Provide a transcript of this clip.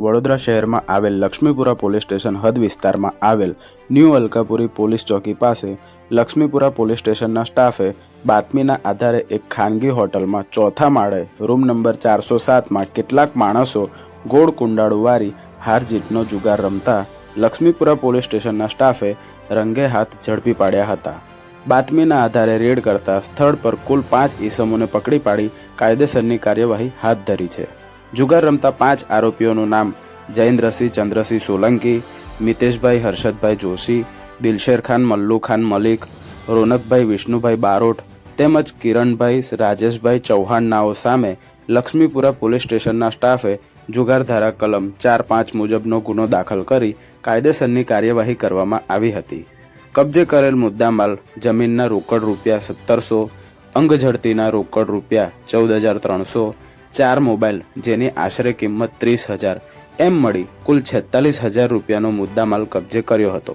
વડોદરા શહેરમાં આવેલ Laxmipura police station હદ વિસ્તારમાં આવેલ ન્યૂ અલકાપુરી પોલીસ ચોકી પાસે લક્ષ્મીપુરા પોલીસ સ્ટેશનના સ્ટાફે બાતમીના આધારે એક ખાનગી હોટલમાં ચોથા માળે રૂમ નંબર ચારસો સાતમાં કેટલાક માણસો ગોળ કુંડાળુ વારી હાર જીતનો જુગાર રમતા લક્ષ્મીપુરા પોલીસ સ્ટેશનના સ્ટાફે રંગે હાથ ઝડપી પાડ્યા હતા. બાતમીના આધારે રેડ કરતા સ્થળ પર કુલ પાંચ ઈસમોને પકડી પાડી કાયદેસરની કાર્યવાહી હાથ ધરી છે. જુગાર રમતા પાંચ આરોપીઓનું નામ જયેન્દ્રસિંહ, ચંદ્રસિંહ સોલંકી, મિતેશભાઈ, હર્ષદભાઈ જોશી, દિલશેર ખાન, મલ્લુ ખાન મલિક, રોનકભાઈ, વિષ્ણુભાઈ બારોટ તેમજ કિરણભાઈ, રાજેશભાઈ ચૌહાણનાઓ સામે લક્ષ્મીપુરા પોલીસ સ્ટેશનના સ્ટાફે જુગારધારા કલમ ચાર પાંચ મુજબનો ગુનો દાખલ કરી કાયદેસરની કાર્યવાહી કરવામાં આવી હતી. કબજે કરેલ મુદ્દામાલ જમીનના રોકડ રૂપિયા સત્તરસો, અંગઝડતીના રોકડ રૂપિયા ચૌદ હજાર ત્રણસો ચાર મોબાઈલ, જેની આશરે કિંમત ત્રીસ હજાર. એમ મળી કુલ છેતાલીસ હજાર રૂપિયાનો મુદ્દામાલ કબજે કર્યો હતો.